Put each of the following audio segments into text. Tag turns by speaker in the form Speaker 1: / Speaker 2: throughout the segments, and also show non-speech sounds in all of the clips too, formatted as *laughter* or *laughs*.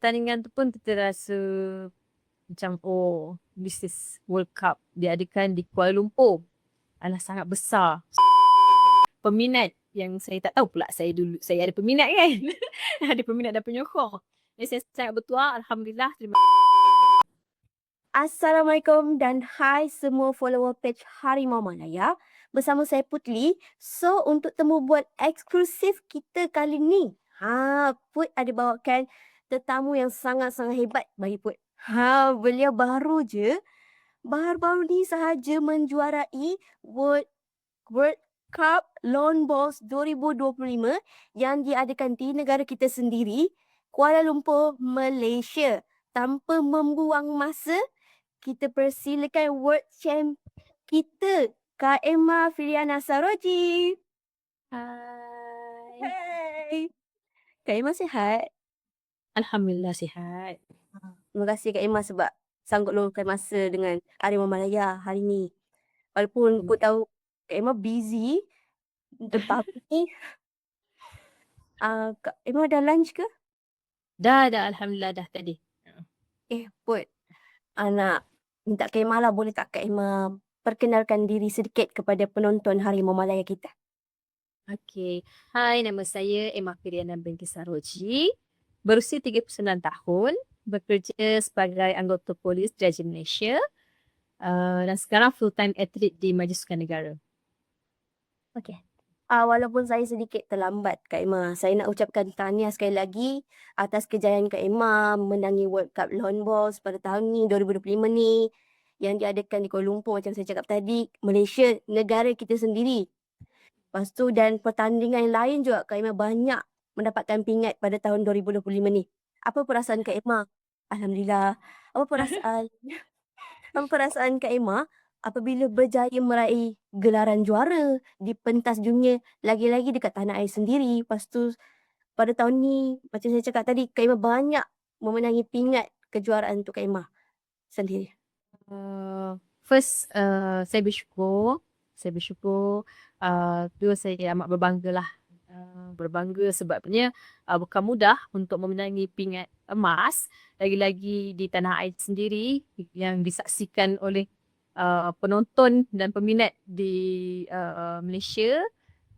Speaker 1: pertandingan tu pun kita rasa macam oh this is World Cup diadakan di Kuala Lumpur. Alah sangat besar. Peminat yang saya tak tahu pula saya dulu saya ada peminat kan. *laughs* ada peminat dan penyokong. Jadi saya sangat bertuah alhamdulillah terima
Speaker 2: Assalamualaikum dan hai semua follower page Harimau Malaya. Bersama saya Putli. So untuk temu buat eksklusif kita kali ni. Ha, Put ada bawakan tetamu yang sangat-sangat hebat bagi Put. Ha, beliau baru je baru-baru ni sahaja menjuarai World World Cup Lawn Bowls 2025 yang diadakan di negara kita sendiri, Kuala Lumpur, Malaysia. Tanpa membuang masa, kita persilakan World Champ kita, Kak Emma Filiana Saroji.
Speaker 1: Hai.
Speaker 2: Hey. Kak Emma sihat?
Speaker 1: Alhamdulillah sihat.
Speaker 2: Terima kasih Kak Emma sebab sanggup luangkan masa dengan Harimau Malaya hari ni. Walaupun aku tahu Kak Emma busy tetapi uh, *laughs* Kak Emma dah lunch ke?
Speaker 1: Dah dah alhamdulillah dah tadi.
Speaker 2: Eh Put, anak minta Kak Emma lah boleh tak Kak Emma perkenalkan diri sedikit kepada penonton Harimau Malaya kita.
Speaker 1: Okey. Hai, nama saya Emma Firiana binti Saroji. Berusia 39 tahun, bekerja sebagai anggota polis Diraja Malaysia uh, dan sekarang full time atlet di Majlis Sukan Negara.
Speaker 2: Okey. Uh, walaupun saya sedikit terlambat Kak Emma, saya nak ucapkan tahniah sekali lagi atas kejayaan Kak Emma menangi World Cup Lawn Bowls pada tahun ni 2025 ni yang diadakan di Kuala Lumpur macam saya cakap tadi, Malaysia, negara kita sendiri. Lepas tu dan pertandingan yang lain juga Kak Emma banyak mendapatkan pingat pada tahun 2025 ni. Apa perasaan Kak Emma? Alhamdulillah. Apa perasaan? *laughs* apa perasaan Kak Emma apabila berjaya meraih gelaran juara di pentas dunia lagi-lagi dekat tanah air sendiri. Lepas tu pada tahun ni macam saya cakap tadi Kak Emma banyak memenangi pingat kejuaraan untuk Kak Emma sendiri.
Speaker 1: Uh, first, uh, saya bersyukur. Saya bersyukur. Uh, dua saya amat berbangga lah Berbangga sebabnya uh, bukan mudah untuk memenangi pingat emas lagi-lagi di tanah air sendiri yang disaksikan oleh uh, penonton dan peminat di uh, Malaysia.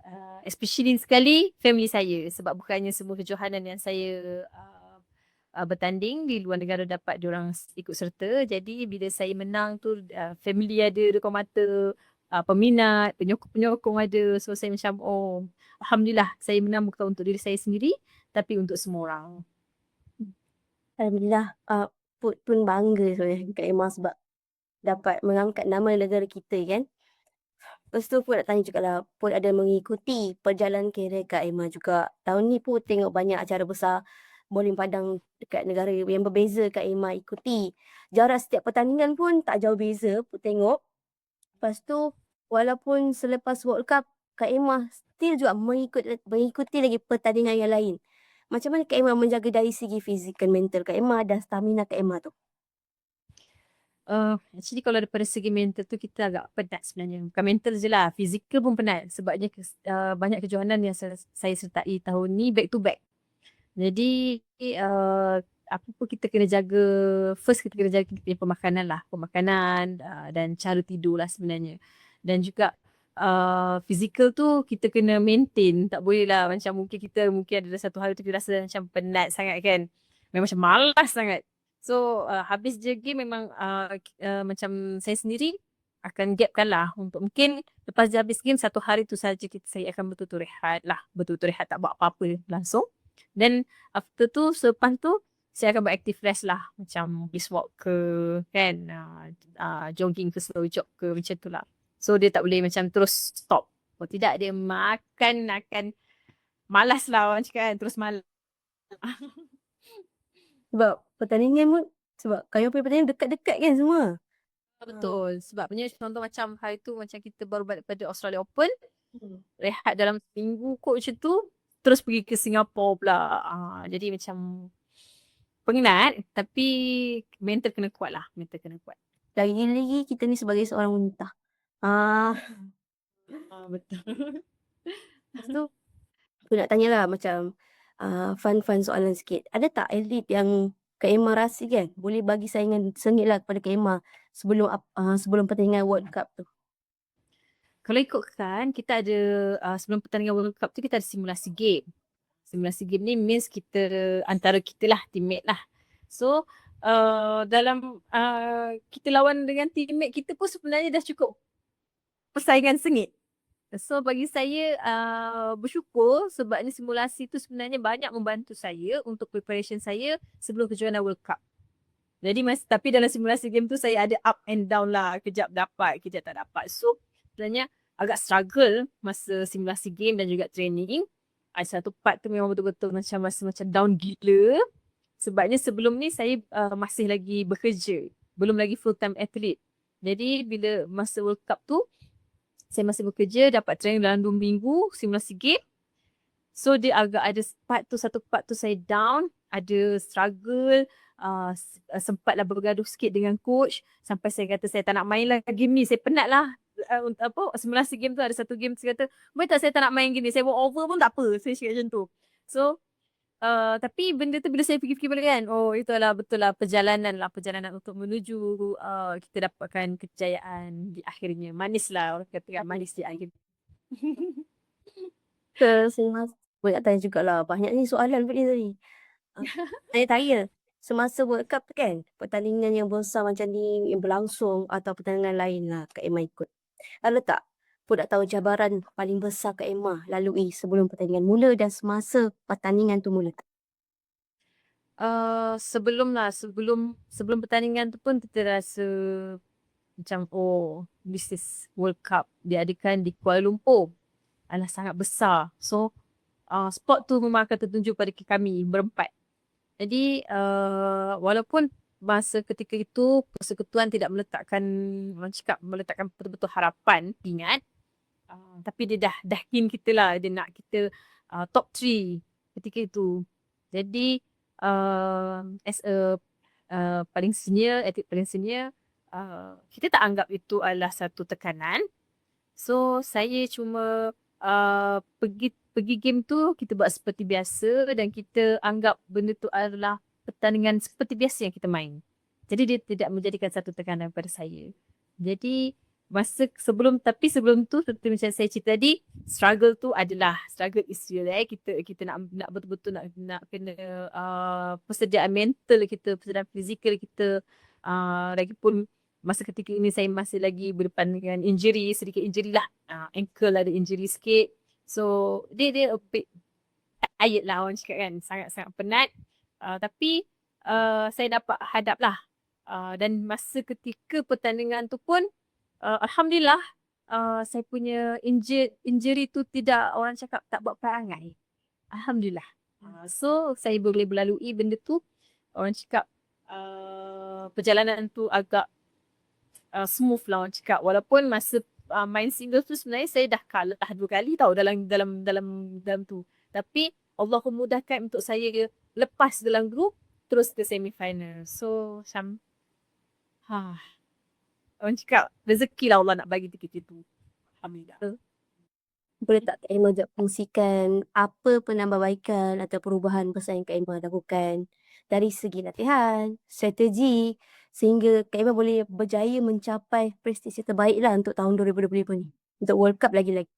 Speaker 1: Uh, especially sekali family saya sebab bukannya semua kejohanan yang saya uh, uh, bertanding di luar negara dapat diorang ikut serta. Jadi bila saya menang tu uh, family ada dekat mata uh, peminat, penyokong-penyokong ada. So saya macam oh Alhamdulillah saya menang bukan untuk diri saya sendiri tapi untuk semua orang.
Speaker 2: Alhamdulillah uh, pun, pun bangga sebenarnya Kak Emma sebab dapat mengangkat nama negara kita kan. Lepas tu pun nak tanya juga lah, pun ada mengikuti perjalanan kerjaya Kak Emma juga. Tahun ni pun tengok banyak acara besar bowling padang dekat negara yang berbeza Kak Emma ikuti. Jarak setiap pertandingan pun tak jauh beza pun tengok. Lepas tu walaupun selepas World Cup Kak Emma still juga mengikut, mengikuti lagi pertandingan yang lain. Macam mana Kak Emma menjaga dari segi fizikal mental Kak Emma dan stamina Kak Emma tu?
Speaker 1: Uh, actually kalau daripada segi mental tu kita agak penat sebenarnya. Bukan mental je lah, fizikal pun penat. Sebabnya uh, banyak kejohanan yang saya, saya sertai tahun ni back to back. Jadi uh, apa pun kita kena jaga, first kita kena jaga kita pemakanan lah. Pemakanan uh, dan cara tidur lah sebenarnya dan juga uh, physical tu kita kena maintain. Tak boleh lah macam mungkin kita mungkin ada satu hari tu kita rasa macam penat sangat kan. Memang macam malas sangat. So uh, habis je game memang uh, uh, macam saya sendiri akan gapkan lah. Untuk mungkin lepas je habis game satu hari tu saja kita saya akan betul-betul rehat lah. Betul-betul rehat tak buat apa-apa langsung. Then after tu selepas tu saya akan buat active rest lah. Macam brisk walk ke kan uh, uh, jogging ke slow jog ke macam tu lah So dia tak boleh macam terus stop. Kalau tidak dia makan akan malas lah orang cakap kan. Terus malas. *laughs*
Speaker 2: sebab pertandingan pun sebab kayu punya pertandingan dekat-dekat kan semua.
Speaker 1: Betul. Sebab punya contoh macam hari tu macam kita baru balik pada Australia Open. Hmm. Rehat dalam seminggu kot macam tu. Terus pergi ke Singapura pula. Uh, jadi macam penat tapi mental kena kuat lah. Mental kena kuat.
Speaker 2: Lagi-lagi kita ni sebagai seorang wanita. Ah. *laughs*
Speaker 1: Ah, betul.
Speaker 2: Lepas *laughs* tu, aku nak tanya lah macam uh, fun-fun soalan sikit. Ada tak atlet yang Kak Emma rasa kan boleh bagi saingan sengit lah kepada Kak Emma sebelum uh, sebelum pertandingan World Cup tu?
Speaker 1: Kalau ikutkan kita ada uh, sebelum pertandingan World Cup tu kita ada simulasi game. Simulasi game ni means kita antara kita lah teammate lah. So uh, dalam uh, kita lawan dengan teammate kita pun sebenarnya dah cukup persaingan sengit. So bagi saya uh, bersyukur sebabnya simulasi tu sebenarnya banyak membantu saya untuk preparation saya sebelum kejuaraan World Cup. Jadi mas, tapi dalam simulasi game tu saya ada up and down lah. Kejap dapat, kejap tak dapat. So sebenarnya agak struggle masa simulasi game dan juga training. Ada satu part tu memang betul-betul macam masa macam down gila. Sebabnya sebelum ni saya uh, masih lagi bekerja. Belum lagi full time athlete. Jadi bila masa World Cup tu saya masih bekerja dapat training dalam dua minggu simulasi game. So dia agak ada part tu satu part tu saya down, ada struggle, uh, sempatlah bergaduh sikit dengan coach. Sampai saya kata saya tak nak main lah game ni, saya penat lah. Uh, apa simulasi game tu. Ada satu game saya kata boleh tak saya tak nak main gini saya buat over pun tak apa. Saya cakap macam tu. So Uh, tapi benda tu bila saya fikir-fikir balik kan, oh itu itulah betul lah perjalanan lah, perjalanan untuk menuju uh, kita dapatkan kejayaan di akhirnya. Manis lah orang kata kan, manis di akhir.
Speaker 2: Ke saya mas, boleh tanya jugalah, banyak ni soalan pun ni tadi. *laughs* Uh, tanya-tanya, semasa World Cup tu kan, pertandingan yang besar macam ni yang berlangsung atau pertandingan lain lah Kak Emma ikut. Ada tak Pun tahu cabaran paling besar Kak Emma lalui sebelum pertandingan mula dan semasa pertandingan tu mula?
Speaker 1: Uh, sebelum lah, sebelum sebelum pertandingan tu pun kita rasa macam oh this is World Cup diadakan di Kuala Lumpur adalah sangat besar. So uh, spot tu memang akan tertunjuk pada kami berempat. Jadi uh, walaupun masa ketika itu persekutuan tidak meletakkan orang cakap meletakkan betul-betul harapan ingat uh, tapi dia dah dah keen kita lah. Dia nak kita uh, top 3 ketika itu. Jadi uh, as a uh, paling senior atlet paling senior uh, kita tak anggap itu adalah satu tekanan. So saya cuma uh, pergi pergi game tu kita buat seperti biasa dan kita anggap benda tu adalah pertandingan seperti biasa yang kita main. Jadi dia tidak menjadikan satu tekanan pada saya. Jadi masa sebelum tapi sebelum tu seperti macam saya cerita tadi struggle tu adalah struggle is real eh. Kita kita nak nak betul-betul nak nak kena uh, persediaan mental kita persediaan fizikal kita uh, lagipun masa ketika ini saya masih lagi berdepan dengan injury sedikit injury lah. Uh, ankle ada injury sikit. So dia dia a bit ayat lah orang cakap kan. Sangat-sangat penat. Uh, tapi uh, saya dapat hadap lah. Uh, dan masa ketika pertandingan tu pun uh, alhamdulillah uh, saya punya injury injury tu tidak orang cakap tak buat perangai. Alhamdulillah. Uh, so saya boleh melalui benda tu orang cakap uh, perjalanan tu agak uh, smooth lah orang cakap walaupun masa uh, main single tu sebenarnya saya dah kalah dua kali tau dalam dalam dalam dalam tu. Tapi Allah memudahkan untuk saya lepas dalam grup terus ke semi final. So macam ha Orang cakap rezeki lah Allah nak bagi kita tu. Alhamdulillah.
Speaker 2: Boleh tak Kak Emma kongsikan apa penambahbaikan atau perubahan besar yang Kak Emma lakukan dari segi latihan, strategi sehingga Kak Emma boleh berjaya mencapai prestasi terbaik lah untuk tahun 2020 ni. Untuk World Cup lagi-lagi.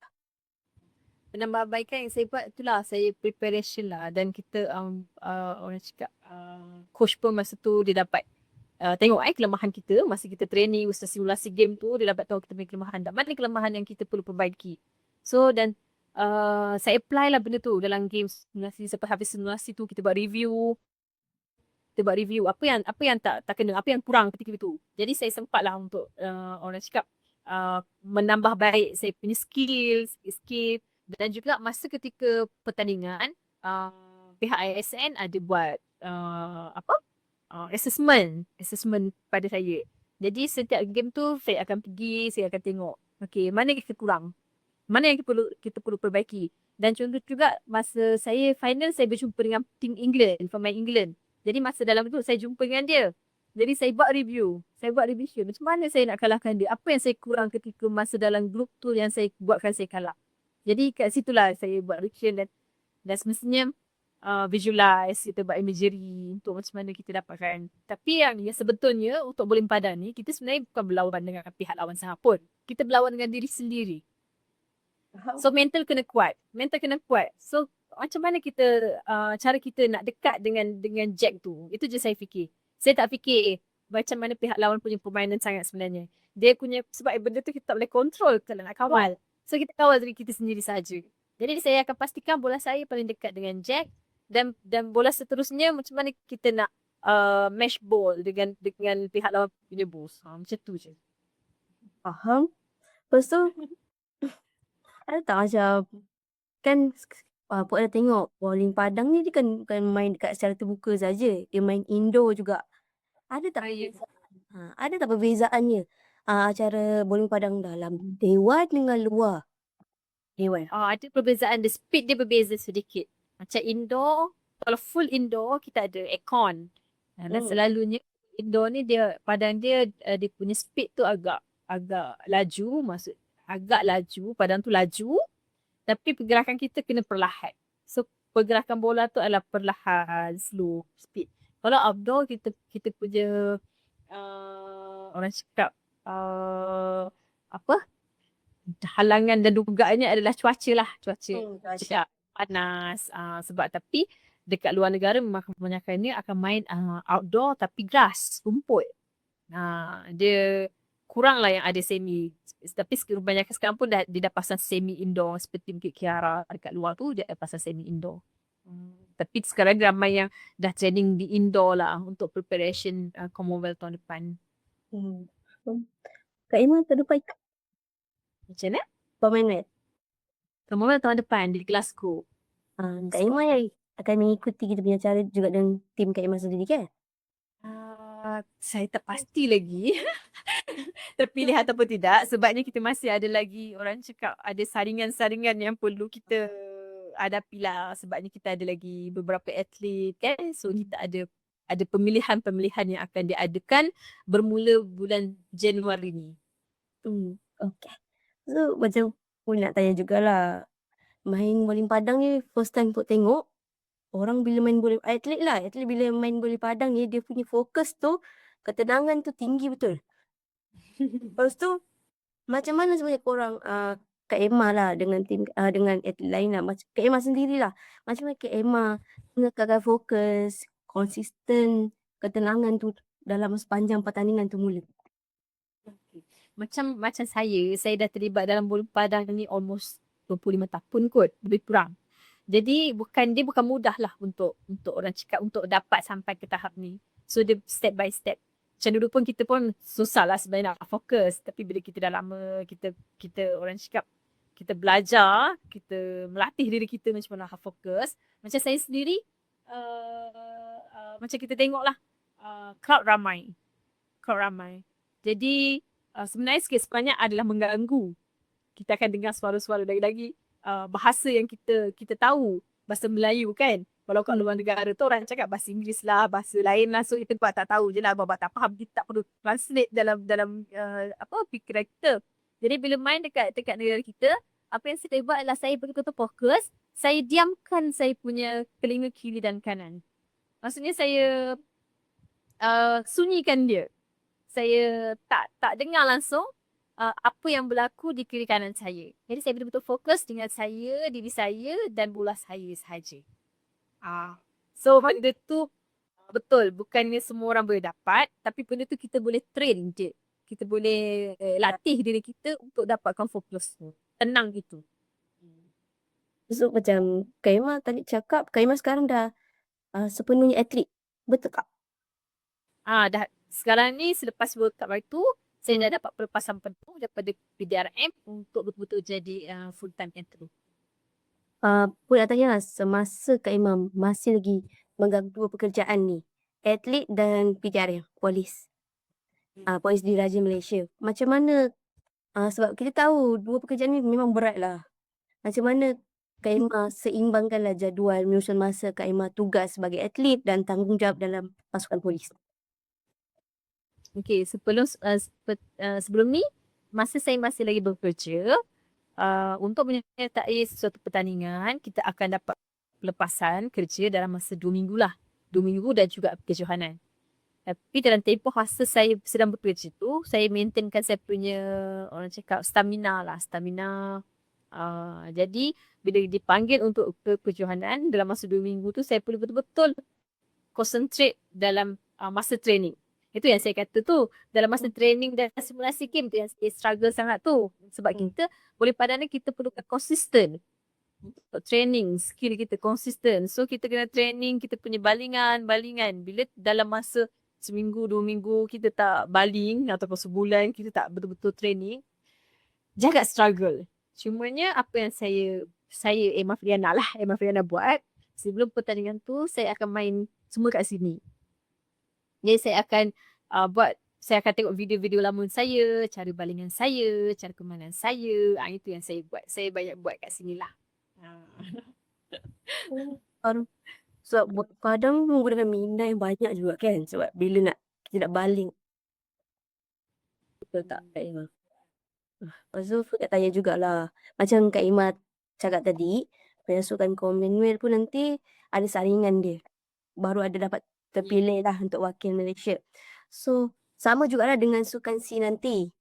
Speaker 1: Penambahbaikan yang saya buat itulah saya preparation lah dan kita um, uh, orang cakap uh, coach pun masa tu dia dapat uh, tengok eh kelemahan kita. Masa kita training usaha simulasi game tu dia dapat tahu kita punya kelemahan dan mana kelemahan yang kita perlu perbaiki. So dan uh, saya apply lah benda tu dalam game simulasi. Sampai habis simulasi tu kita buat review. Kita buat review. Apa yang apa yang tak tak kena? Apa yang kurang ketika itu. Jadi saya sempat lah untuk uh, orang cakap uh, menambah baik saya punya skills, skill dan juga masa ketika pertandingan uh, pihak ISN ada buat uh, apa uh, assessment. Assessment pada saya. Jadi setiap game tu saya akan pergi saya akan tengok okey mana kita kurang? Mana yang kita perlu kita perlu perbaiki? Dan contoh juga masa saya final saya berjumpa dengan tim England pemain England. Jadi masa dalam tu saya jumpa dengan dia. Jadi saya buat review saya buat revision. Macam mana saya nak kalahkan dia? Apa yang saya kurang ketika masa dalam grup tu yang saya buatkan saya kalah? Jadi kat situlah saya buat revision dan dan semestinya uh, visualize, kita buat imagery untuk macam mana kita dapatkan. Tapi yang, yang sebetulnya untuk boling padan ni, kita sebenarnya bukan berlawan dengan pihak lawan sangat pun. Kita berlawan dengan diri sendiri. So mental kena kuat. Mental kena kuat. So macam mana kita, uh, cara kita nak dekat dengan dengan Jack tu. Itu je saya fikir. Saya tak fikir eh, macam mana pihak lawan punya permainan sangat sebenarnya. Dia punya, sebab benda tu kita tak boleh kontrol kalau nak kawal. So kita kawal diri kita sendiri saja. Jadi saya akan pastikan bola saya paling dekat dengan Jack dan dan bola seterusnya macam mana kita nak uh, match ball dengan dengan pihak lawan punya bos. Ha, macam tu je.
Speaker 2: Faham. Lepas tu, *laughs* ada tak macam, kan uh, Puan ada tengok bowling Padang ni dia kan bukan main dekat secara terbuka saja. Dia main indoor juga. Ada tak? Ha, ada tak perbezaannya uh, cara bowling Padang dalam dewan dengan luar dewan?
Speaker 1: Oh, ada perbezaan. The speed dia berbeza sedikit. Macam indoor, kalau full indoor, kita ada aircon. Uh, dan
Speaker 2: Hmm.
Speaker 1: selalunya indoor ni dia, padang dia, uh, dia punya speed tu agak agak laju. Maksud, agak laju. Padang tu laju. Tapi pergerakan kita kena perlahan. So, pergerakan bola tu adalah perlahan, slow, speed. Kalau outdoor, kita kita punya, uh, orang cakap, uh, apa? halangan dan dugaannya adalah cuaca lah cuaca
Speaker 2: Hmm,
Speaker 1: cuaca panas uh, sebab tapi dekat luar negara memang kebanyakan ni akan main uh, outdoor tapi grass rumput uh, dia kurang lah yang ada semi tapi kebanyakan sekarang pun dah, dia dah pasang semi indoor seperti Bukit Kiara dekat luar tu dia dah pasang semi indoor hmm. tapi sekarang ramai yang dah training di indoor lah untuk preparation uh, Commonwealth tahun depan
Speaker 2: Hmm. Kak Ima tahun depan ikut
Speaker 1: macam mana?
Speaker 2: Commonwealth.
Speaker 1: Commonwealth tahun depan di Glasgow
Speaker 2: Uh, Kak Ima yang akan mengikuti kita punya cara juga dengan tim Kak Ima sendiri kan?
Speaker 1: Uh, saya tak pasti lagi *laughs* terpilih ataupun tidak sebabnya kita masih ada lagi orang cakap ada saringan-saringan yang perlu kita hadapi lah sebabnya kita ada lagi beberapa atlet kan so kita ada ada pemilihan-pemilihan yang akan diadakan bermula bulan Januari ni.
Speaker 2: Hmm. Okay. So macam pun nak tanya jugalah. Main bowling padang ni first time Puk tengok. Orang bila main bola atlet lah. Atlet bila main bola padang ni dia punya fokus tu ketenangan tu tinggi betul. Lepas tu macam mana sebenarnya korang uh, Kak Emma lah dengan tim uh, dengan atlet lain lah. Macam Kak Emma sendirilah. Macam mana Kak Emma mengekalkan fokus, konsisten, ketenangan tu dalam sepanjang pertandingan tu mula.
Speaker 1: Macam macam saya, saya dah terlibat dalam bola padang ni almost 25 tahun kot, lebih kurang. Jadi bukan dia bukan mudah lah untuk untuk orang cakap untuk dapat sampai ke tahap ni. So dia step by step. Macam dulu pun kita pun susah lah sebenarnya nak fokus. Tapi bila kita dah lama, kita kita orang cakap kita belajar, kita melatih diri kita macam mana nak fokus. Macam saya sendiri, uh, uh, macam kita tengok lah, uh, crowd ramai. Crowd ramai. Jadi uh, sebenarnya sikit sebanyak adalah mengganggu. Kita akan dengar suara-suara lagi-lagi uh, bahasa yang kita kita tahu. Bahasa Melayu kan. Kalau kat luar negara tu orang cakap bahasa Inggeris lah, bahasa lain lah. So kita buat tak tahu je lah. Buat tak faham. Kita tak perlu translate dalam dalam uh, apa fikiran kita. Jadi bila main dekat dekat negara kita, apa yang saya buat adalah saya betul-betul fokus. Saya diamkan saya punya telinga kiri dan kanan. Maksudnya saya uh, sunyikan dia saya tak tak dengar langsung uh, apa yang berlaku di kiri kanan saya. Jadi saya betul-betul fokus dengan saya, diri saya dan bola saya sahaja. Ah. So benda tu betul bukannya semua orang boleh dapat tapi benda tu kita boleh train je. Kita boleh uh, latih diri kita untuk dapatkan fokus tu. Tenang gitu.
Speaker 2: So macam Kak Ima tadi cakap Kak Ima sekarang dah uh, sepenuhnya atlet. Betul tak?
Speaker 1: Ah dah sekarang ni selepas World Cup hari tu saya dah dapat pelepasan penuh daripada PDRM untuk betul-betul jadi uh, full time athlete.
Speaker 2: Uh, pun nak lah, semasa Kak Imam masih lagi megang dua pekerjaan ni, atlet dan PJR, polis. Uh, polis diraja Malaysia. Macam mana, uh, sebab kita tahu dua pekerjaan ni memang berat lah. Macam mana Kak Ima seimbangkanlah jadual menyusun masa Kak Ima tugas sebagai atlet dan tanggungjawab dalam pasukan polis.
Speaker 1: Okay, sebelum uh, sebelum ni masa saya masih lagi bekerja uh, untuk menyertai sesuatu pertandingan kita akan dapat pelepasan kerja dalam masa dua minggu lah. Dua minggu dan juga kejohanan. Tapi dalam tempoh masa saya sedang bekerja tu, saya maintainkan saya punya orang cakap stamina lah, stamina. Uh, jadi bila dipanggil untuk ke kejohanan dalam masa dua minggu tu saya perlu betul-betul concentrate dalam uh, masa training. Itu yang saya kata tu. Dalam masa training dan simulasi game tu yang saya struggle sangat tu. Sebab
Speaker 2: Hmm.
Speaker 1: kita boleh padanan kita perlukan konsisten. Untuk training, skill kita konsisten. So kita kena training, kita punya balingan, balingan. Bila dalam masa seminggu, dua minggu kita tak baling ataupun sebulan kita tak betul-betul training, jangan struggle. Cumanya apa yang saya saya Emma Friana lah, Emma Friana buat sebelum pertandingan tu saya akan main semua kat sini. Jadi saya akan uh, buat saya akan tengok video-video lama saya, cara balingan saya, cara kemanan saya. Ah itu yang saya buat. Saya banyak buat kat sini lah.
Speaker 2: Baru sebab buat kadang menggunakan minda yang banyak juga kan sebab bila nak kita nak baling. Betul tak Kak Ima? Ah, Lepas tu nak tanya jugalah. Macam Kak Ima cakap tadi, pasukan Commonwealth pun nanti ada saringan dia. Baru ada dapat terpilih lah untuk wakil Malaysia. So, sama jugalah dengan sukan C nanti.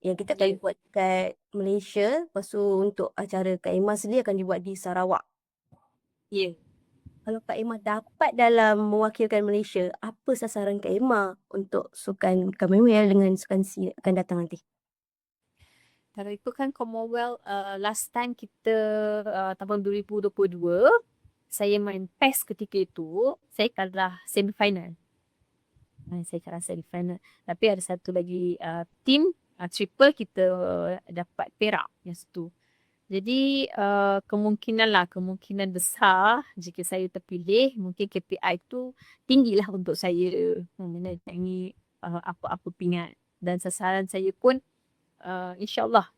Speaker 2: Yang kita akan buat kat Malaysia. Lepas tu untuk acara Kak Ima sendiri akan dibuat di Sarawak.
Speaker 1: Ya. Yeah.
Speaker 2: Kalau Kak Emma dapat dalam mewakilkan Malaysia, apa sasaran Kak Emma untuk sukan Commonwealth dengan sukan C akan datang nanti?
Speaker 1: Kalau ikutkan Commonwealth uh, last time kita uh, tahun 2022 saya main PES ketika itu saya kalah semifinal. Uh, saya kalah semifinal. Tapi ada satu lagi uh, team uh, triple kita dapat perak yang satu. Jadi uh, kemungkinan lah kemungkinan besar jika saya terpilih mungkin KPI tu tinggilah untuk saya menangi uh, apa-apa pingat dan sasaran saya pun uh, insyaallah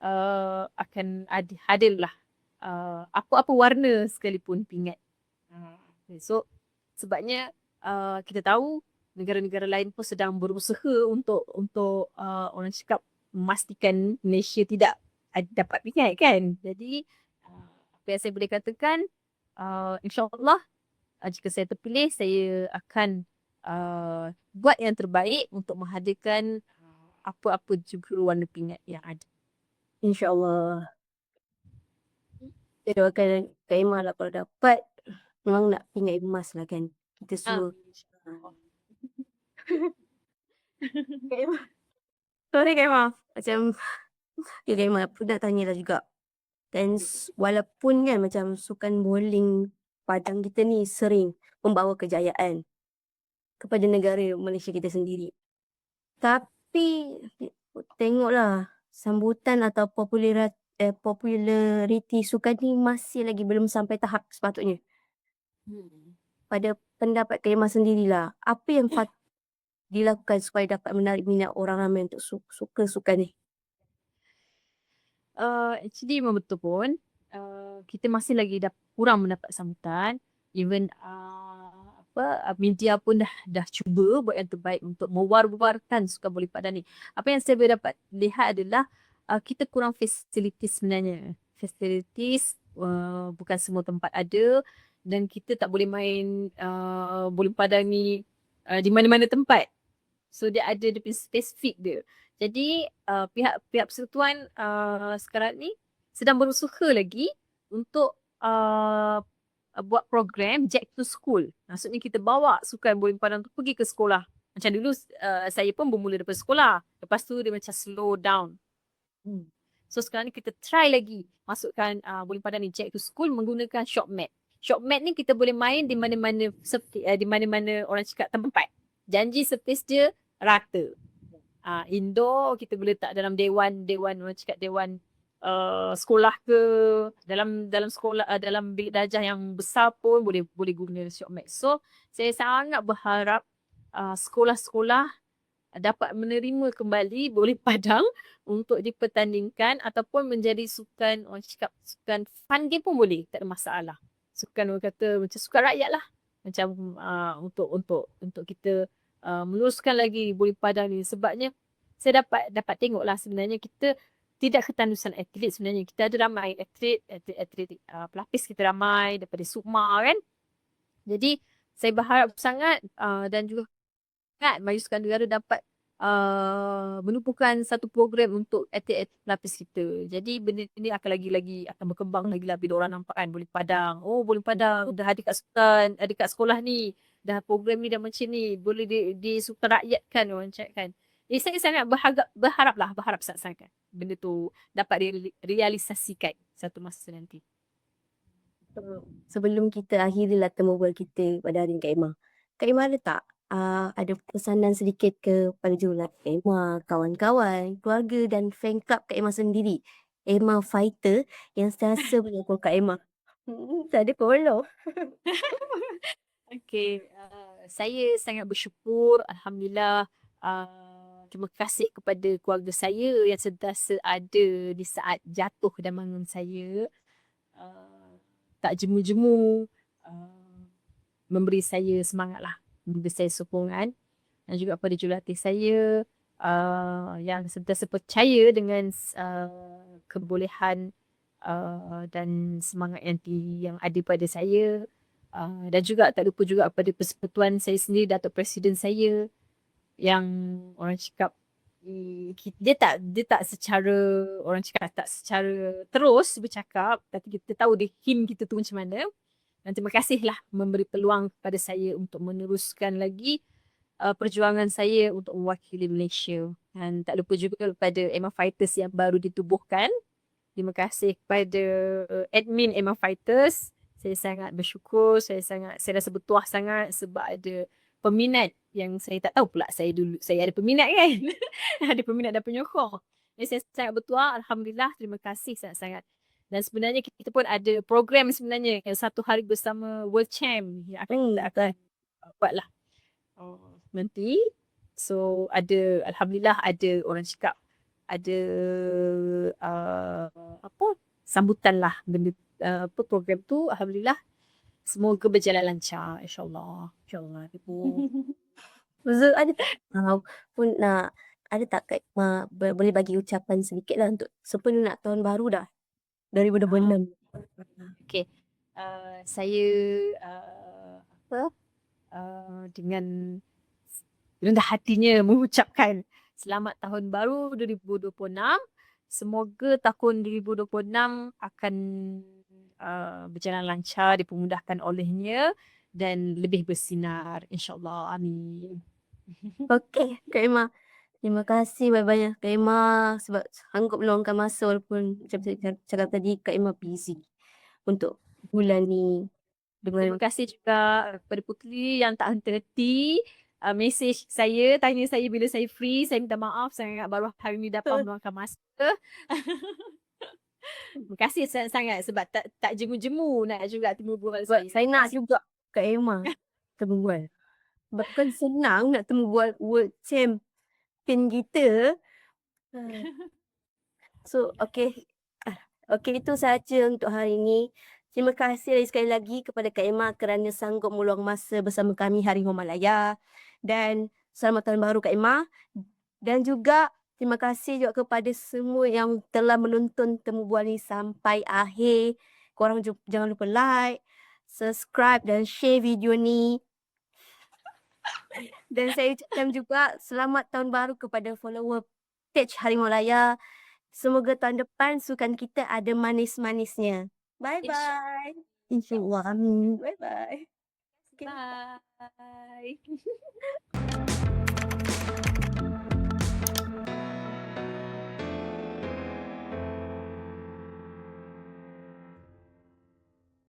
Speaker 1: uh, akan ad, hadir lah uh, apa-apa warna sekalipun pingat. Uh, so sebabnya uh, kita tahu negara-negara lain pun sedang berusaha untuk untuk uh, orang cakap memastikan Malaysia tidak dapat pingat kan. Jadi uh, apa yang saya boleh katakan uh, insyaallah uh, jika saya terpilih saya akan uh, buat yang terbaik untuk menghadirkan apa-apa juga warna pingat yang ada.
Speaker 2: InsyaAllah. Kita doakan Kak Emma lah kalau dapat. Memang nak pingat emas lah kan. Kita semua. *laughs* Kak Emma. Sorry Kak Emma. Macam. Ya Kak Emma. Aku nak tanya lah juga. Dan s- walaupun kan macam sukan bowling Padang kita ni sering membawa kejayaan kepada negara Malaysia kita sendiri. Tapi tengoklah sambutan atau popular eh, populariti sukan ni masih lagi belum sampai tahap sepatutnya.
Speaker 1: Hmm.
Speaker 2: Pada pendapat Kemah sendirilah, apa yang *laughs* pat dilakukan supaya dapat menarik minat orang ramai untuk su- suka sukan ni?
Speaker 1: Uh, actually memang betul pun uh, kita masih lagi dah kurang mendapat sambutan even uh, apa uh, media pun dah dah cuba buat yang terbaik untuk mewar-warkan sukan bola padan ni. Apa yang saya boleh dapat lihat adalah uh, kita kurang facilities sebenarnya. Facilities uh, bukan semua tempat ada dan kita tak boleh main uh, bola padan ni uh, di mana-mana tempat. So dia ada punya spesifik dia. Jadi uh, pihak-pihak persekutuan uh, sekarang ni sedang berusaha lagi untuk uh, buat program Jack to School. Maksudnya kita bawa sukan bola padan tu pergi ke sekolah. Macam dulu uh, saya pun bermula daripada sekolah. Lepas tu dia macam slow down. Hmm. So sekarang ni kita try lagi masukkan uh, bola padan ni Jack to School menggunakan shop mat. Shop mat ni kita boleh main di mana-mana seperti uh, di mana-mana orang cakap tempat. Janji space dia rata. Uh, indoor kita boleh letak dalam dewan dewan orang cakap dewan uh, sekolah ke dalam dalam sekolah uh, dalam bilik darjah yang besar pun boleh boleh guna shop mat. So saya sangat berharap uh, sekolah-sekolah dapat menerima kembali bola *laughs* padang untuk dipertandingkan ataupun menjadi sukan orang cakap sukan fun game pun boleh tak ada masalah. Sukan orang kata macam sukan rakyat lah. Macam uh, untuk untuk untuk kita uh, meluaskan lagi bola padang ni sebabnya saya dapat dapat tengok lah sebenarnya kita tidak ketandusan atlet sebenarnya. Kita ada ramai atlet, atlet-atlet uh, pelapis kita ramai daripada Sukma kan. Jadi saya berharap sangat uh, dan juga Maju Sukan Negara dapat uh, menumpukan satu program untuk atlet-atlet pelapis kita. Jadi benda ini akan lagi-lagi akan berkembang lagi lah bila orang nampak kan boleh padang. Oh boleh padang dah ada kat sultan, ada kat sekolah ni. Dah program ni dah macam ni. Boleh di, di sultan rakyat kan orang cakap kan. Eh, saya sangat berharap, berharap lah, berharap sangat-sangat benda tu dapat re- realisasikan satu masa nanti.
Speaker 2: Sebelum kita akhirilah temu kita pada hari ni Kak Emma. Kak Emma ada tak uh, ada pesanan sedikit kepada jurulatih Kak Emma, kawan-kawan, keluarga dan fan club Kak Emma sendiri? Emma Fighter yang sentiasa menyokong *laughs* Kak Emma. Hmm, tak ada follow.
Speaker 1: Okay, uh, saya sangat bersyukur Alhamdulillah uh, terima kasih kepada keluarga saya yang sentiasa ada di saat jatuh dan bangun saya. Uh, tak jemu-jemu uh, memberi saya semangat lah, saya sokongan dan juga kepada jurulatih saya uh, yang sentiasa percaya dengan uh, kebolehan uh, dan semangat yang, yang ada pada saya. Uh, dan juga tak lupa juga kepada persekutuan saya sendiri, Datuk Presiden saya yang orang cakap eh, dia tak dia tak secara orang cakap tak secara terus bercakap tapi kita tahu dia hint kita tu macam mana dan terima kasihlah memberi peluang kepada saya untuk meneruskan lagi uh, perjuangan saya untuk mewakili Malaysia. Dan tak lupa juga kepada Emma Fighters yang baru ditubuhkan. Terima kasih kepada uh, admin Emma Fighters. Saya sangat bersyukur saya sangat saya rasa bertuah sangat sebab ada peminat yang saya tak tahu pula saya dulu saya ada peminat kan? *laughs* Ada peminat dan penyokong saya sangat bertuah. Alhamdulillah terima kasih sangat-sangat dan sebenarnya kita pun ada program sebenarnya yang satu hari bersama World Champ yang akan kita akan buat lah oh, nanti so ada alhamdulillah ada orang cakap ada uh, apa sambutan lah benda uh, apa program tu alhamdulillah Semoga berjalan lancar insyaAllah. InsyaAllah. Ibu. *laughs*
Speaker 2: Zul ada tak uh, pun nak ada tak Kak Ma boleh bagi ucapan sedikit lah untuk sempena nak tahun baru dah 2026.
Speaker 1: Okay. Uh, saya uh, apa uh, dengan rendah hatinya mengucapkan selamat tahun baru 2026. Semoga tahun 2026 akan uh, berjalan lancar, dipermudahkan olehnya dan lebih bersinar insyaAllah. Amin.
Speaker 2: Okey, Kak Emma. Terima kasih banyak-banyak Kak Emma sebab sanggup meluangkan masa walaupun macam saya cakap tadi Kak Emma busy untuk bulan ni.
Speaker 1: Dengan... Terima kasih juga kepada Putri yang tak henti-henti uh, message saya, tanya saya bila saya free. Saya minta maaf sangat baru hari ni dapat meluangkan masa. *laughs* Terima kasih sangat-sangat sebab tak tak jemu-jemu nak juga temu bual
Speaker 2: saya. Saya nak juga Kak Emma temu bual. Sebab kan senang nak temu bual world champion kita. *laughs* So, okay. Ah, okay, itu saja untuk hari ini. Terima kasih lagi sekali lagi kepada Kak Emma kerana sanggup meluang masa bersama kami hari Malaya. Dan selamat tahun baru Kak Emma. Dan juga Terima kasih juga kepada semua yang telah menonton temu bual ni sampai akhir. Korang jangan lupa like, subscribe dan share video ni. Dan saya ucapkan juga selamat tahun baru kepada follower page Harimau Laya. Semoga tahun depan sukan kita ada manis-manisnya. Bye-bye. InsyaAllah. Amin. Bye-bye. Okay.
Speaker 1: Bye. *laughs*